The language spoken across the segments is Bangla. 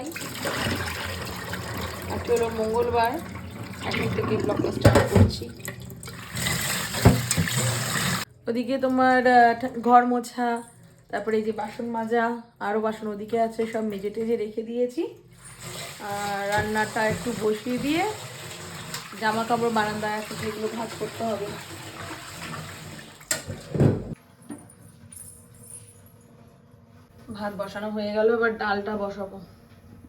সবাই। আজকে হলো মঙ্গলবার এখন থেকে ব্লগটা স্টার্ট করছি। ওদিকে তোমার ঘর মোছা, তারপরে এই যে বাসন মাজা আরও বাসন ওদিকে আছে, সব মেজে টেজে রেখে দিয়েছি। আর রান্নাটা একটু বসিয়ে দিয়ে জামা কাপড় বারান্দায় আছে, সেগুলো ভাজ করতে হবে। ভাত বসানো হয়ে গেল, এবার ডালটা বসাবো।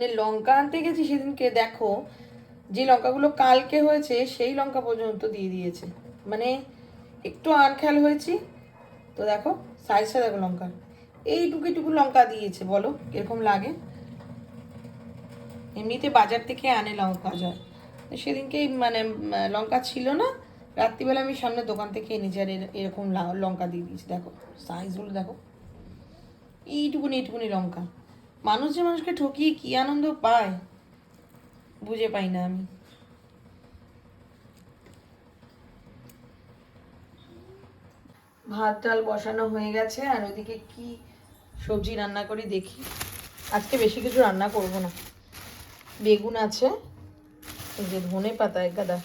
যে লঙ্কা আনতে গেছি সেদিনকে, দেখো, যে লঙ্কাগুলো কালকে হয়েছে, সেই লঙ্কা পর্যন্ত দিয়ে দিয়েছে। মানে একটু আনখেয়াল হয়েছি। তো দেখো সাইজটা দেখো লঙ্কা এইটুকু টুকু লঙ্কা দিয়েছে, বলো, কীরকম লাগে? এমনিতে বাজার থেকে আনে লঙ্কা তো সেদিনকে মানে লঙ্কা ছিল না, রাত্রিবেলা আমি সামনে দোকান থেকে এনেছি আর এর- এরকম লঙ্কা দিয়ে দিয়েছি। দেখো সাইজগুলো দেখো। এইটুকুনি এইটুকুনি লঙ্কা। মানুষ যে মানুষকে ঠকিয়ে কি আনন্দ পায়? বুঝে পাই না আমি। ভাত, ডাল বসানো হয়ে গেছে, আর ওদিকে কি সবজি রান্না করি দেখি। আজকে বেশি কিছু রান্না করব না। বেগুন আছে, এই যে ধনে পাতা, এক গাদা।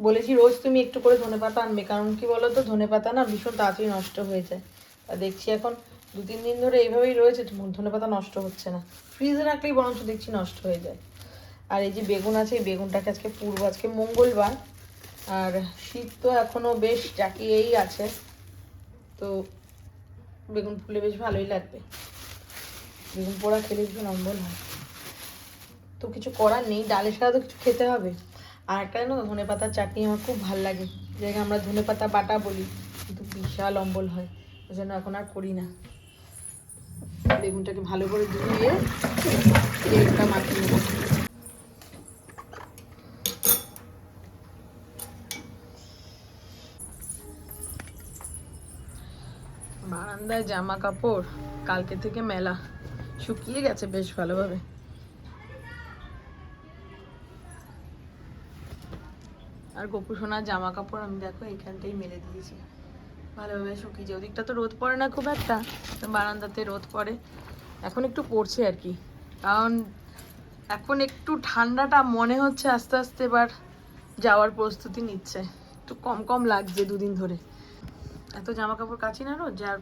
বলেছি রোজ তুমি একটু করে ধনে পাতা আনবে, কারণ কি বলো তো ধনে পাতা না ভীষণ তাড়াতাড়ি নষ্ট হয়ে যায়। তা দেখছি এখন দু তিন দিন ধরে এইভাবেই রয়েছে ধনে পাতা নষ্ট হচ্ছে না। ফ্রিজে রাখলেই বরঞ্চ দেখছি নষ্ট হয়ে যায়। আর এই যে বেগুন আছে, এই বেগুনটাকে আজকে পূর্ব, আজকে মঙ্গলবার। আর শীত তো এখনও বেশ জাকিয়েই আছে, তো বেগুন ফুলে বেশ ভালোই লাগবে। বেগুন পোড়া খেলে ভীষণ অম্বল হয়। তো কিছু করার নেই, ডালের সাথে তো কিছু খেতে হবে। আর একটা জানো ধনে পাতার চাটনি আমার খুব ভালো লাগে। যেটাকে আমরা ধনে পাতা বাটা বলি, কিন্তু বিশাল অম্বল হয় ওই জন্য এখন আর করি না। বেগুনটাকে ভালো করে ধুয়ে তেলটা মাখিয়ে নেব। বারান্দায় জামা কাপড় কালকে থেকে মেলা। শুকিয়ে গেছে বেশ ভালোভাবে। আর গোপু সোনার জামা কাপড় আমি দেখো এখানটাই মেলে দিয়েছি। ভালোভাবে শুকিয়েছে ওদিকটা তো রোদ পড়ে না খুব একটা বারান্দাতে রোদ পড়ে। এখন একটু পড়ছে আর কি। কারণ এখন একটু ঠান্ডাটা মনে হচ্ছে আস্তে আস্তে, এবার যাওয়ার প্রস্তুতি নিচ্ছে। একটু কম কম লাগছে দুদিন ধরে। এত জামা কাপড় কাচি না রোজ যার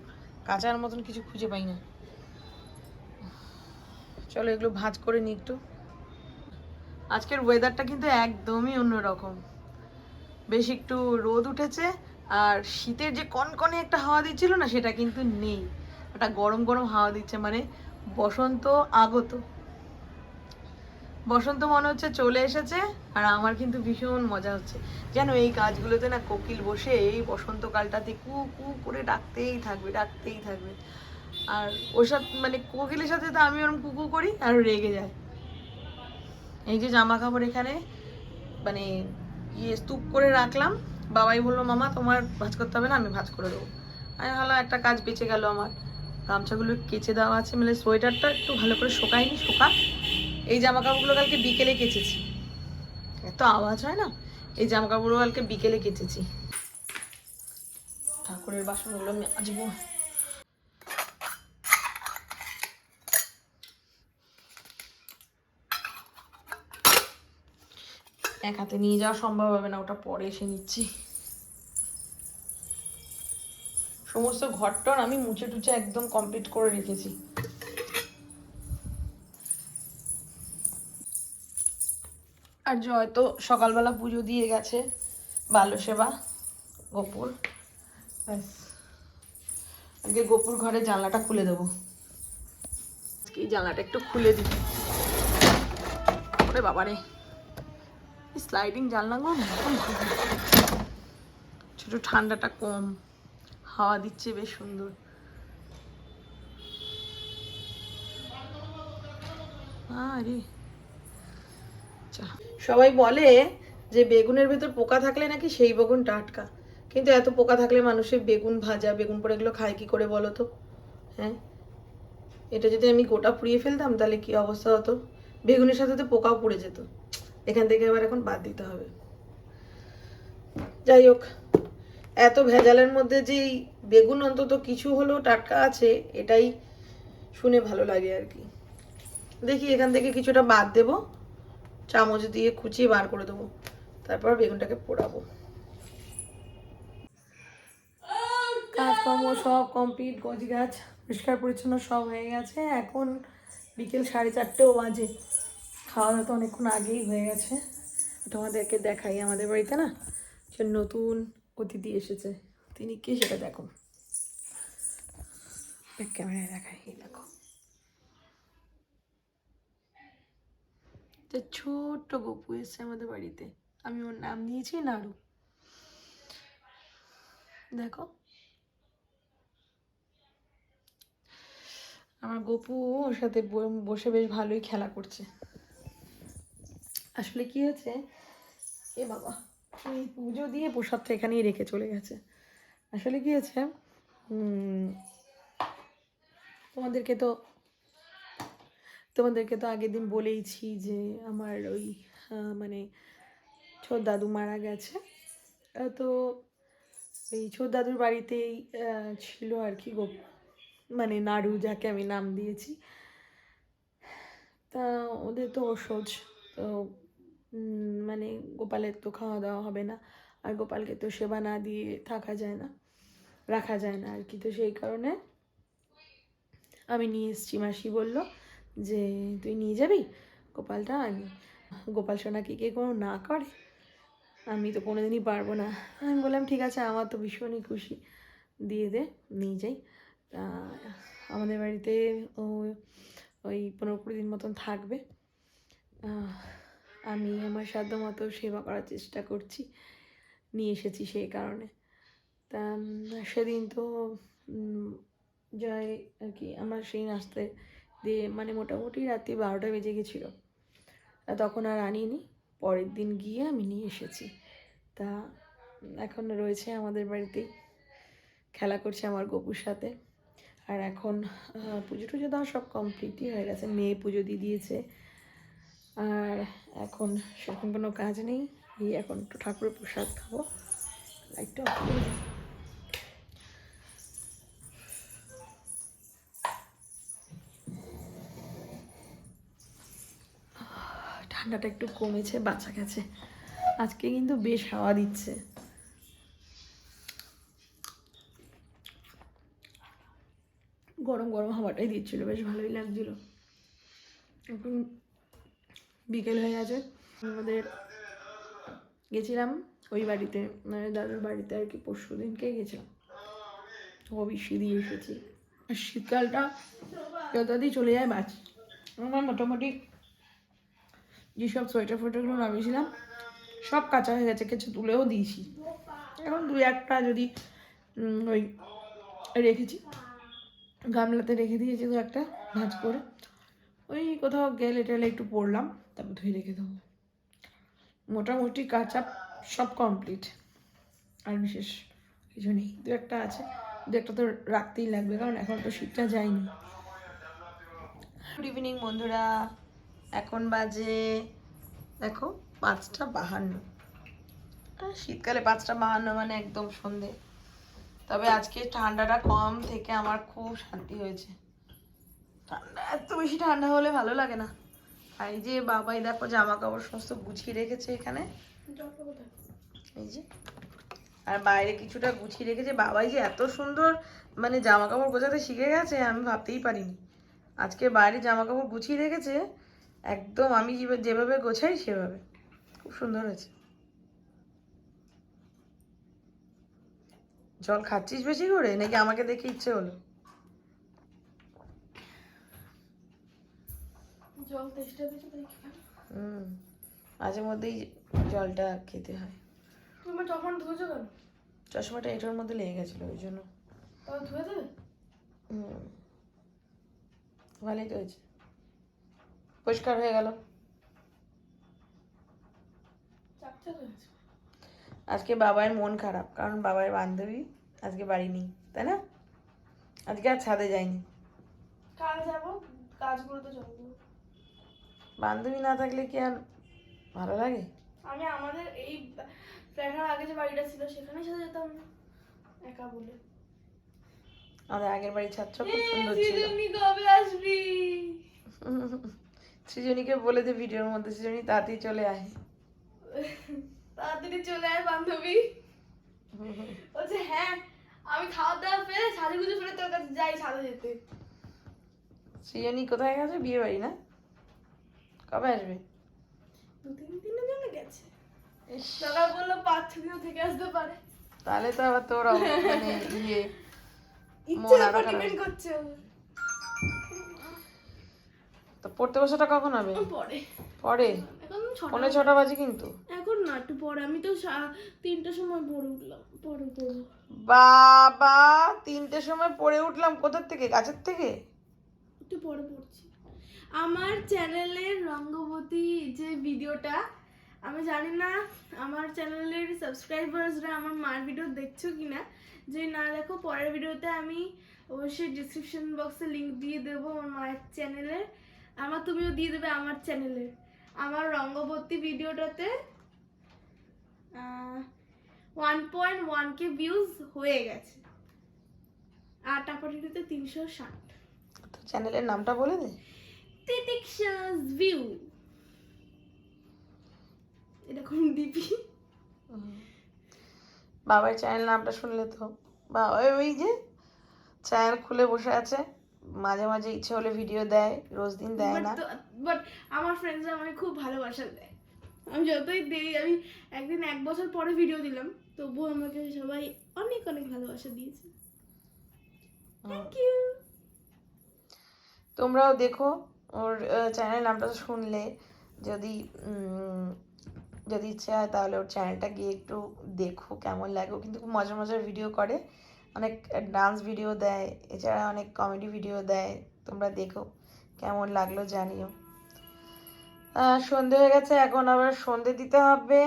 কাচার মতন কিছু খুঁজে পাই না। চলো এগুলো ভাঁজ করে নিই একটু। আজকের ওয়েদারটা কিন্তু একদমই অন্যরকম। বেশ একটু রোদ উঠেছে আর শীতের যে কনকনে একটা হাওয়া দিচ্ছিল না, সেটা কিন্তু নেই। একটা গরম গরম হাওয়া দিচ্ছে মানে বসন্ত আগত। বসন্ত মনে হচ্ছে চলে এসেছে, আর আমার কিন্তু ভীষণ মজা হচ্ছে। যেন এই গাছগুলোতে না কোকিল বসে এই বসন্তকালটাতে কু কু করে ডাকতেই থাকবে ডাকতেই থাকবে। আর ওর সাথে মানে কোকিলের সাথে তো আমি ওরকম কুকু করি, আর রেগে যায়। এই যে জামা কাপড় এখানে মানে ইয়ে স্তূপ করে রাখলাম বাবাই বলল, মামা, তোমার ভাজ করতে হবে না, আমি ভাজ করে দেবো। আমি ভালো একটা কাজ বেঁচে গেল আমার। গামছাগুলো কেচে দেওয়া আছে মানে সোয়েটারটা একটু ভালো করে শোকায়নি, শোকা। এই জামা কাপড়গুলো কালকে বিকেলে কেচেছি। এত আওয়াজ হয় না? এই জামা কাপড়গুলো কালকে বিকেলে কেচেছি। ঠাকুরের বাসনগুলো আমি আজবো এক হাতে নিয়ে যাওয়া সম্ভব হবে না, ওটা পরে এসে নিচ্ছি। সমস্ত ঘরটর আমি মুছে টুচে একদম কমপ্লিট করে রেখেছি। আর জয় তো সকালবেলা পুজো দিয়ে গেছে বাল্য সেবা, গোপুর, ব্যাস। গোপুর ঘরে জানলাটা খুলে দেবো। জানলাটা একটু খুলে দিই। বাবারে। স্লাইডিং জানলাগুলো ছোট ঠান্ডাটা কম, হাওয়া দিচ্ছে বেশ সুন্দর। আরে সবাই বলে যে বেগুনের ভেতর পোকা থাকলে নাকি সেই বেগুন টাটকা কিন্তু এত পোকা থাকলে মানুষের বেগুন ভাজা, বেগুন পরে এগুলো খায় কি করে বলো তো? হ্যাঁ? এটা যদি আমি গোটা পুড়িয়ে ফেলতাম তাহলে কি অবস্থা হতো? বেগুনের সাথে তো পোকাও পড়ে যেত। এখান থেকে আবার এখন বাদ দিতে হবে। যাই হোক, এত ভেজালের মধ্যে যে বেগুন অন্তত কিছু হলেও টাটকা আছে, এটাই শুনে ভালো লাগে আর কি। দেখি এখান থেকে কিছুটা বাদ দেবো, চামচ দিয়ে কুচিয়ে বার করে দেবো, তারপর বেগুনটাকে পোড়াবো। কাজকর্ম সব কমপ্লিট গোছ গাছ পরিষ্কার পরিচ্ছন্ন সব হয়ে গেছে। এখন বিকেল সাড়ে চারটেও বাজে। খাওয়া দাওয়া তো অনেকক্ষণ আগেই হয়ে গেছে। তোমাদেরকে দেখাই আমাদের বাড়িতে না সে নতুন অতিথি এসেছে। তিনি কে সেটা দেখো। ক্যামেরায় দেখাই দেখো। যে ছোট্ট গপু এসছে আমাদের বাড়িতে। আমি ওর নাম দিয়েছি নাড়ু। দেখো। আমার গপু ওর সাথে বসে বেশ ভালোই খেলা করছে। আসলে কি হয়েছে? এ বাবা, এই পুজো দিয়ে প্রসাদটা এখানেই রেখে চলে গেছে। আসলে কি হয়েছে? তোমাদেরকে তো তোমাদেরকে তো আগের দিন বলেইছি যে আমার ওই মানে ছোট দাদু মারা গেছে। তো এই ছোট দাদুর বাড়িতেই ছিল আর কি গোপ মানে নাড়ু যাকে আমি নাম দিয়েছি। তা ওদের তো ওষুধ তো মানে গোপালের তো খাওয়া দাওয়া হবে না। আর গোপালকে তো সেবা না দিয়ে থাকা যায় না, রাখা যায় না আর কি। তো সেই কারণে আমি নিয়ে এসেছি, মাসি বলল যে, তুই নিয়ে যাবি? গোপালটা, আমি গোপাল সোনা কি কে কোনো না করে। আমি তো কোনোদিনই পারব না। আমি বললাম, ঠিক আছে, আমার তো ভীষণই খুশি। দিয়ে দে, নিয়ে যাই। তা আমাদের বাড়িতে ও, ওই পনেরো কুড়ি দিন মতন থাকবে। আমি আমার সাধ্য মতো সেবা করার চেষ্টা করছি, নিয়ে এসেছি সেই কারণে। তা সেদিন তো জয় আর কি, আমার সেই নাচতে দিয়ে মানে মোটামুটি রাত্রি বারোটা বেজে গেছিল। তখন আর আনিনি, পরের দিন গিয়ে আমি নিয়ে এসেছি। তা, এখন রয়েছে আমাদের বাড়িতেই, খেলা করছে আমার গপুর সাথে। আর এখন পুজো টুজো দেওয়া সব কমপ্লিটই হয়ে গেছে। মেয়ে পুজো দিয়ে দিয়েছে। আর এখন সেরকম কোনো কাজ নেই। এই এখন একটু ঠাকুরের প্রসাদ খাব। লাইটটা ঠান্ডাটা একটু কমেছে, বাঁচা গেছে। আজকে কিন্তু বেশ হাওয়া দিচ্ছে। গরম গরম হাওয়াটাই দিচ্ছিল, বেশ ভালোই লাগছিল। এখন বিকেল হয়ে গেছে। আমাদের গেছিলাম ওই বাড়িতে মানে দাদুর বাড়িতে আর কি, পরশু দিনকে গেছিলাম। হবিষ্যি দিয়ে এসেছি। আর শীতকালটা যতদিন চলে যায় বাঁচ আমার মোটামুটি যেসব সোয়েটার ফোয়েটারগুলো নামিয়েছিলাম, সব কাঁচা হয়ে গেছে, কিছু তুলেও দিয়েছি। এখন দুই একটা যদি ওই রেখেছি, গামলাতে রেখে দিয়েছি দু একটা ভাঁজ করে। ওই কোথাও গেলে টেলে একটু পড়লাম তারপর ধুয়ে রেখে দেবো। মোটামুটি কাঁচা সব কমপ্লিট আর বিশেষ কিছু নেই। দু একটা আছে। দু একটা তো রাখতেই লাগবে, কারণ এখন তো শীতটা যায়নি। গুড ইভিনিং বন্ধুরা। এখন বাজে, দেখো, পাঁচটা বাহান্ন। শীতকালে পাঁচটা বাহান্ন মানে একদম সন্ধে। তবে আজকে ঠান্ডাটা কম থেকে আমার খুব শান্তি হয়েছে। ঠান্ডা, এত বেশি ঠান্ডা হলে ভালো লাগে না। এই যে বাবাই দেখো জামা কাপড় সমস্ত গুছিয়ে রেখেছে এখানে। এই যে। আর বাইরে কিছুটা গুছিয়ে রেখেছে। বাবাই যে এত সুন্দর মানে জামা কাপড় গোছাতে শিখে গেছে, আমি ভাবতেই পারিনি। আজকে বাইরে জামা কাপড় গুছিয়ে রেখেছে, একদম আমি যেভাবে গোছাই সেভাবে। খুব সুন্দর হয়েছে। জল খাচ্ছিস বেশি করে? নাকি আমাকে দেখে ইচ্ছে হলো জল তেষ্টা পেয়েছে তাই খেলাম হুম মাঝে মধ্যেই জলটা খেতে হয়। তুমি তখন ধুয়েছো কেন? চশমাটা এটার মধ্যে লেগে গেছিল ওই জন্য। তাও ধুয়ে দেবে? হুম ভালোই তো হয়েছে পরিষ্কার হয়ে গেল। আজকে বাবার মন খারাপ কারণ বাবার বান্ধবী আজকে বাড়ি নেই তাই না? আজকে আর ছাদে যায়নি। কাল যাব কাজগুলো তো যাব বান্ধবী না থাকলে কি আর ভালো লাগে? আমি আমাদের এই ফ্ল্যাটের আগে যে বাড়িটা ছিল সেখানে সাথে যেতাম। না একা বলে। আমাদের আগের বাড়ির ছাত্র খুব সুন্দর ছিল। তুই কবে আসবি? সৃজনীকে বলে দে ভিডিওর মধ্যে সৃজনী তাড়াতাড়ি চলে আয়। তাড়াতাড়ি চলে আয় বান্ধবী। বলছে হ্যাঁ আমি খাওয়া দাওয়া ফেলে সাজু গুজু ফেলে তোর কাছে যাই সাজা যেতে। সৃজনী কোথায় গেছে? বিয়ে বাড়ি না? কবে আসবে? দু তিন দিনের জন্য গেছে সকাল বলল পাঁচ ছ দিনও থেকে আসতে পারে। তাহলে তো আবার তোর মানে ইয়ে ইচ্ছে মন আরও ডিপেন্ড করছে। তো পড়তে বসাটা কখন হবে? পরে। পরে? এখন ছটা ছটা বাজে কিন্তু। এখন না একটু পরে। আমি তো তিনটার সময় পড়ে উঠলাম পড়ব। বাবা তিনটের সময় পড়ে উঠলাম কোথার থেকে? গাছের থেকে? একটু পরে পড়ছি। আমার চ্যানেলের রঙ্গবতী যে ভিডিওটা, আমি জানি না আমার চ্যানেলের সাবস্ক্রাইবার্সরা আমার মার ভিডিও দেখছ কি না যদি না দেখো, পরের ভিডিওতে আমি অবশ্যই ডিসক্রিপশন বক্সে লিংক দিয়ে দেবো আমার মায়ের চ্যানেলের, আমার তুমিও দিয়ে দেবে আমার চ্যানেলের। আমার রঙ্গবতী ভিডিওটাতে one point one K views হয়ে গেছে। আর টাপাটিতে তিনশো ষাট। চ্যানেলের নামটা বলে দে। ভিউ এরকম দিবি। বাবার চ্যানেল নামটা শুনলে তো। বাবা ওই যে চ্যানেল খুলে বসে আছে। মাঝে মাঝে ইচ্ছে হলে ভিডিও দেয় রোজ দিন দেয় না। বাট আমার ফ্রেন্ডসরা আমাকে খুব ভালোবাসা দেয়। আমি যতই দেই আমি একদিন এক বছর পরে ভিডিও দিলাম তবুও আমাকে সবাই অনেক অনেক ভালোবাসা দিয়েছে। থ্যাংক ইউ তোমরাও দেখো ওর চ্যানেল নামটা শুনলে। যদি যদি ইচ্ছে হয় তাহলে ওর চ্যানেলটা গিয়ে একটু দেখো কেমন লাগে। ও কিন্তু খুব মজার মজার ভিডিও করে। অনেক ডান্স ভিডিও দেয়, এছাড়া অনেক কমেডি ভিডিও দেয়। তোমরা দেখো কেমন লাগল জানিও। সন্ধে হয়ে গেছে, এখন আবার সন্ধে দিতে হবে।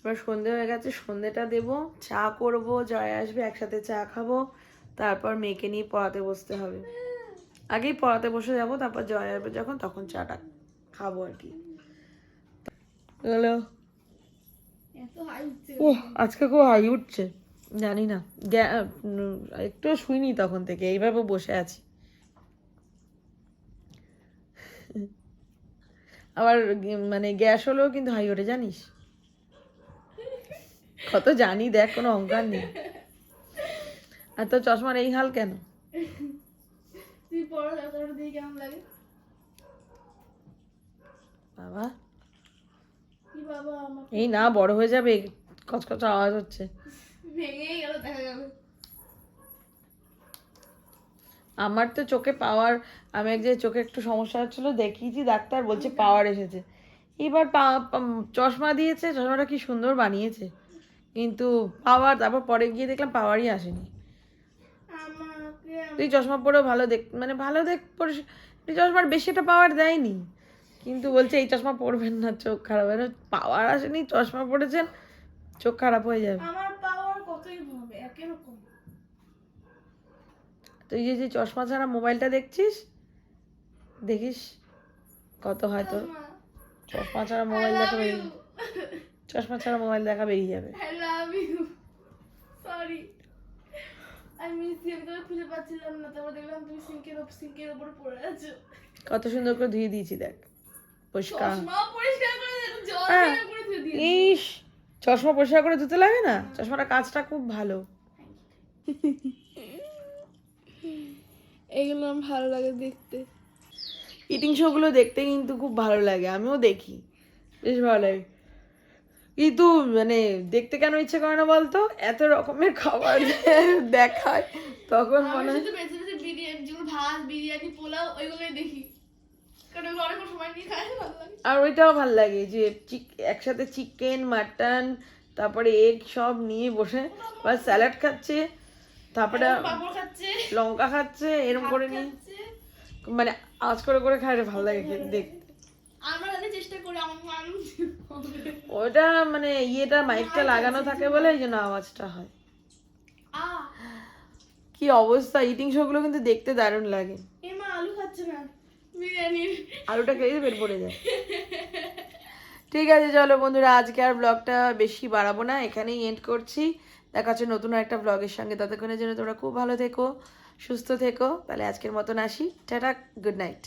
এবার সন্ধে হয়ে গেছে, সন্ধেটা দেবো। চা করব, জয় আসবে, একসাথে চা খাব। তারপর মেয়েকে নিয়ে পড়াতে বসতে হবে। আগেই পড়াতে বসে যাব তারপর জয় আসবে যখন তখন চাটা খাব আর কি। হ্যালো। ও আজকে খুব হাই উঠছে জানি না। একটু শুইনি তখন থেকে এইভাবে বসে আছি। আবার মানে গ্যাস হলেও কিন্তু হাই ওঠে জানিস? কত জানি দেখ কোনো অহংকার নেই। আর তোর চশমার এই হাল কেন? তুই দিয়ে কেমন লাগে? বাবা। কি বাবা আমার এই না বড় হয়ে যাবে কচকচ আওয়াজ হচ্ছে। ভেঙেই গেল দেখা গেল। আমার তো চোখে পাওয়ার আমি এক যে চোখে একটু সমস্যা হচ্ছিল দেখিয়েছি ডাক্তার বলছে পাওয়ার এসেছে। এবার পা- চশমা দিয়েছে চশমাটা কি সুন্দর বানিয়েছে। কিন্তু পাওয়ার তারপর পরে গিয়ে দেখলাম পাওয়ারই আসেনি। তুই চশমা পরেও ভালো দেখ মানে ভালো দেখ এই চশমার বেশি একটা পাওয়ার দেয়নি। কিন্তু বলছে এই চশমা পরবেন না চোখ খারাপ হয় পাওয়ার আসেনি চশমা পরেছেন চোখ খারাপ হয়ে যাবে। আমার পাওয়ার কতই হবে রকম তুই যে যে চশমা ছাড়া মোবাইলটা দেখছিস দেখিস কত হয়তো চশমা। ছাড়া মোবাইল দেখা বেরিয়ে চশমা ছাড়া মোবাইল দেখা বেরিয়ে যাবে। I আমি তোকে খুঁজে পাচ্ছিলাম না তারপর দেখলাম তুমি সিঙ্কের ওপর সিঙ্কের উপর পড়ে আছো। কত সুন্দর করে ধুয়ে দিয়েছি দেখ। পরিষ্কার। চশমা পরিষ্কার করে জল হ্যাঁ। করে ধুয়ে ইস চশমা পরিষ্কার করে ধুতে লাগে না? চশমাটা কাজটা খুব ভালো। এগুলো আমার ভালো লাগে দেখতে। ইটিং শোগুলো দেখতে কিন্তু খুব ভালো লাগে আমিও দেখি। বেশ ভালো লাগে। কিন্তু মানে দেখতে কেন ইচ্ছে করে না বলতো? এত রকমের খাবার দেখায়। তখন মনে হয় বিরিয়ানি পোলাও ওইগুলোই দেখি। আর ওইটাও ভালো লাগে যে চিক- একসাথে চিকেন মাটন তারপরে এগ সব নিয়ে বসে বা স্যালাড খাচ্ছে তারপরে লঙ্কা খাচ্ছে এরম করে নিয়ে। মানে আজ করে করে খাই ভালো লাগে খেতে দেখতে। ওইটা মানে ইয়েটা মাইকটা লাগানো থাকে বলে এই জন্য আওয়াজটা হয়। কি অবস্থা? ইটিং শোগুলো কিন্তু দেখতে দারুণ লাগে। মা আলু খাচ্ছে না। বিরিয়ানির আলুটা খেয়ে বের পড়ে যায়। ঠিক আছে চলো বন্ধুরা আজকে আর ব্লগটা বেশি বাড়াবো না। এখানেই এন্ড করছি। দেখা হচ্ছে নতুন একটা ব্লগের সঙ্গে। ততক্ষণের জন্য তোমরা খুব ভালো থেকো সুস্থ থেকো। তাহলে আজকের মতন আসি। Tata good night